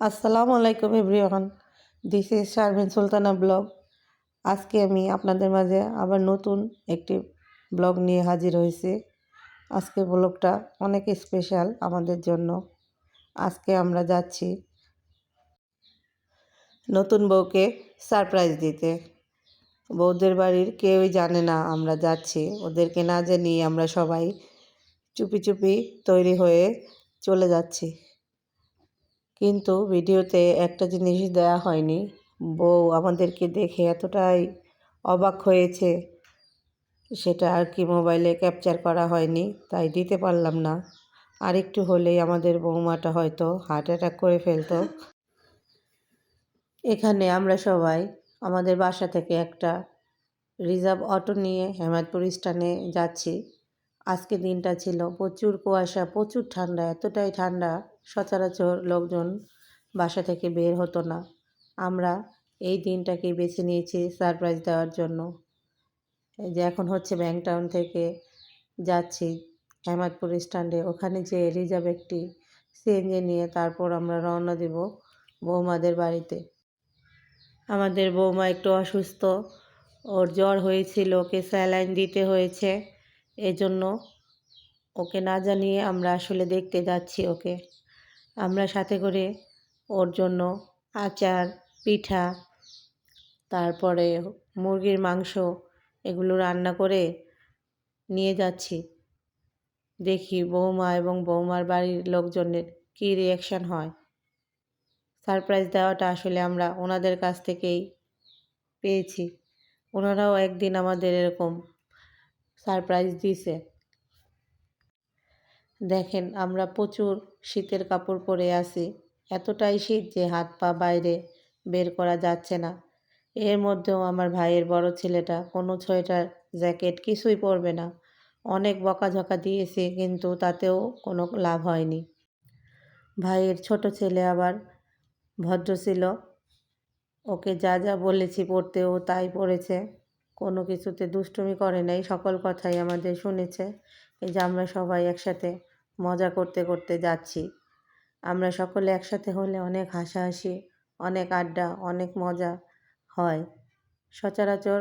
আসসালামু আলাইকুম everyone. This is Sharmin Sultana blog আজকে আমি আপনাদের মাঝে আবার নতুন একটি ব্লগ নিয়ে হাজির হয়েছি। আজকে ব্লগটা অনেক স্পেশাল আমাদের জন্য। আজকে আমরা যাচ্ছি নতুন বউকে সারপ্রাইজ দিতে। বৌদের বাড়ির কেউই জানে না আমরা যাচ্ছি। ওদেরকে না জানিয়ে আমরা সবাই চুপি চুপি তৈরি হয়ে চলে যাচ্ছি। কিন্তু ভিডিওতে একটা জিনিস দেয়া হয়নি। বউ আমাদেরকে দেখে এতটাই অবাক হয়েছে, সেটা আর কি মোবাইলে ক্যাপচার করা হয়নি, তাই দিতে পারলাম না। আর একটু হলেই আমাদের বৌমাটা হয়তো হার্ট অ্যাটাক করে ফেলতো। এখানে আমরা সবাই আমাদের বাসা থেকে একটা রিজার্ভ অটো নিয়ে হেমায়তপুর স্টানে যাচ্ছি। আজকে দিনটা ছিল প্রচুর কুয়াশা, প্রচুর ঠান্ডা, এতটাই ঠান্ডা সচরাচর লোকজন বাসা থেকে বের হতো না। আমরা এই দিনটাকে বেছে নিয়েছি সারপ্রাইজ দেওয়ার জন্য। এই যে এখন হচ্ছে ব্যাংটাউন থেকে যাচ্ছি হেমাদপুর স্ট্যান্ডে। ওখানে যে রিজার্ভ একটি সিএনজি নিয়ে তারপর আমরা রওনা দেব বৌমাদের বাড়িতে। আমাদের বৌমা একটু অসুস্থ, ওর জ্বর হয়েছিল, ওকে স্যালাইন দিতে হয়েছে। এজন্য ওকে না জানিয়ে আমরা আসলে দেখতে যাচ্ছি ওকে। আমরা সাথে করে ওর জন্য আচার, পিঠা, তারপরে মুরগির মাংস এগুলো রান্না করে নিয়ে যাচ্ছি। দেখি বৌমা এবং বৌমার বাড়ির লোকজনের কী রিয়াকশান হয়। সারপ্রাইজ দেওয়াটা আসলে আমরা ওনাদের কাছ থেকেই পেয়েছি। ওনারাও একদিন আমাদের এরকম সারপ্রাইজ দিয়েছে দেখেন, আমরা প্রচুর শীতের কাপড় পরে আছি। এতটাই শীত যে হাত পা বাইরে বের করা যাচ্ছে না। এর মধ্যেও আমার ভাইয়ের বড় ছেলেটা কোনো সোয়েটার, জ্যাকেট কিছুই পরবে না। অনেক বকাঝকা দিয়েছে, কিন্তু তাতেও কোনো লাভ হয়নি। ভাইয়ের ছোট ছেলে আবার ভদ্র ছিল। ওকে যা যা বলেছি পড়তে ও তাই পড়েছে। কোনো কিছুতে দুষ্টুমি করে নাই, সকল কথাই আমাদের শুনেছে। এই যে আমরা সবাই একসাথে মজা করতে করতে যাচ্ছি। আমরা সকলে একসাথে হলে অনেক হাসাহাসি, অনেক আড্ডা, অনেক মজা হয়। সচরাচর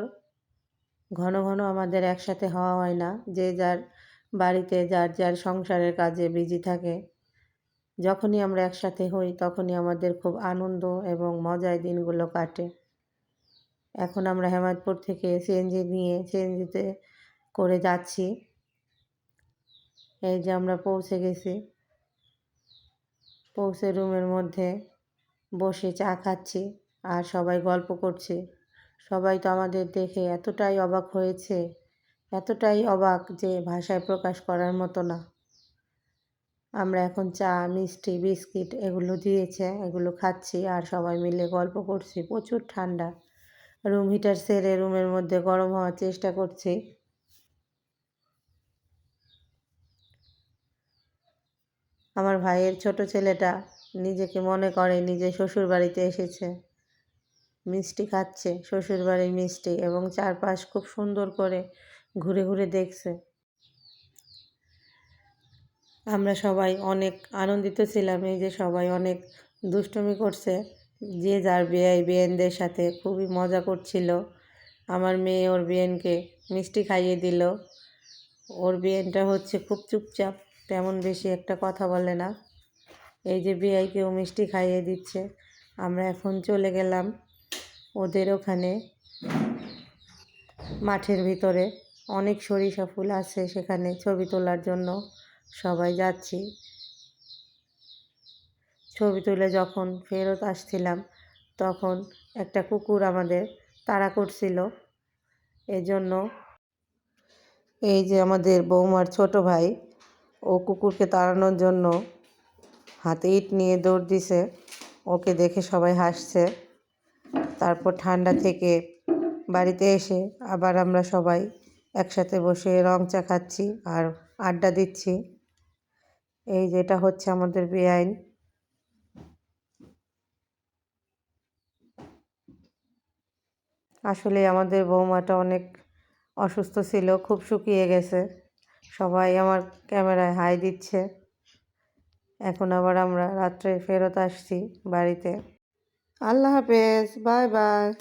ঘন ঘন আমাদের একসাথে হওয়া হয় না, যে যার বাড়িতে, যার যার সংসারের কাজে বিজি থাকে। যখনই আমরা একসাথে হই, তখনই আমাদের খুব আনন্দ এবং মজায় দিনগুলো কাটে। এখন আমরা হেমায়তপুর থেকে সিএনজি নিয়ে সিএনজিতে করে যাচ্ছি। এই যে আমরা পৌঁছে গেছি। পৌঁছে রুমের মধ্যে বসে চা খাচ্ছি আর সবাই গল্প করছে। সবাই তো আমাদের দেখে এতটাই অবাক হয়েছে, এতটাই অবাক যে ভাষায় প্রকাশ করার মতো না। আমরা এখন চা, মিষ্টি, বিস্কিট এগুলো দিয়েছে, এগুলো খাচ্ছি আর সবাই মিলে গল্প করছি। প্রচুর ঠান্ডা। রুম হিটার সেরে রুমের মধ্যে গরম হওয়ার চেষ্টা করছি। আমার ভাইয়ের ছোট ছেলেটা নিজেকে মনে করে নিজে শ্বশুর বাড়িতে এসেছে। মিষ্টি খাচ্ছে শ্বশুর বাড়ির মিষ্টি এবং চারপাশ খুব সুন্দর করে ঘুরে ঘুরে দেখছে। আমরা সবাই অনেক আনন্দিত ছিলাম, এই যে সবাই অনেক দুষ্টুমি করছে। যে যার বেআই বেয়েনদের সাথে খুবই মজা করছিল। আমার মেয়ে ওর বিয়েনকে মিষ্টি খাইয়ে দিল। ওর বিয়েনটা হচ্ছে খুব চুপচাপ, তেমন বেশি একটা কথা বলে না। এই যে বিআইকেও মিষ্টি খাইয়ে দিচ্ছে। আমরা এখন চলে গেলাম ওদের ওখানে মাঠের ভিতরে। অনেক সরিষা ফুল আছে সেখানে ছবি তোলার জন্য। সবাই যাচ্ছি। ছবি তুলে যখন ফেরত আসছিলাম, তখন একটা কুকুর আমাদের তাড়া করছিল। এজন্য এই যে আমাদের বৌমার ছোট ভাই, ও কুকুরকে তাড়ানোর জন্য হাতে ইট নিয়ে দৌড় দিছে। ওকে দেখে সবাই হাসছে। তারপর ঠান্ডা থেকে বাড়িতে এসে আবার আমরা সবাই একসাথে বসে রং চা খাচ্ছি আর আড্ডা দিচ্ছি। এই যেটা হচ্ছে আমাদের বেআইন আসলে আমাদের বৌমাটা অনেক অসুস্থ ছিল, খুব শুকিয়ে গেছে। সবাই আমার ক্যামেরায় হাই দিচ্ছে। এখন আবার আমরা রাত্রে ফেরত আসছি বাড়িতে। আল্লাহ হাফেজ, বাই বাই।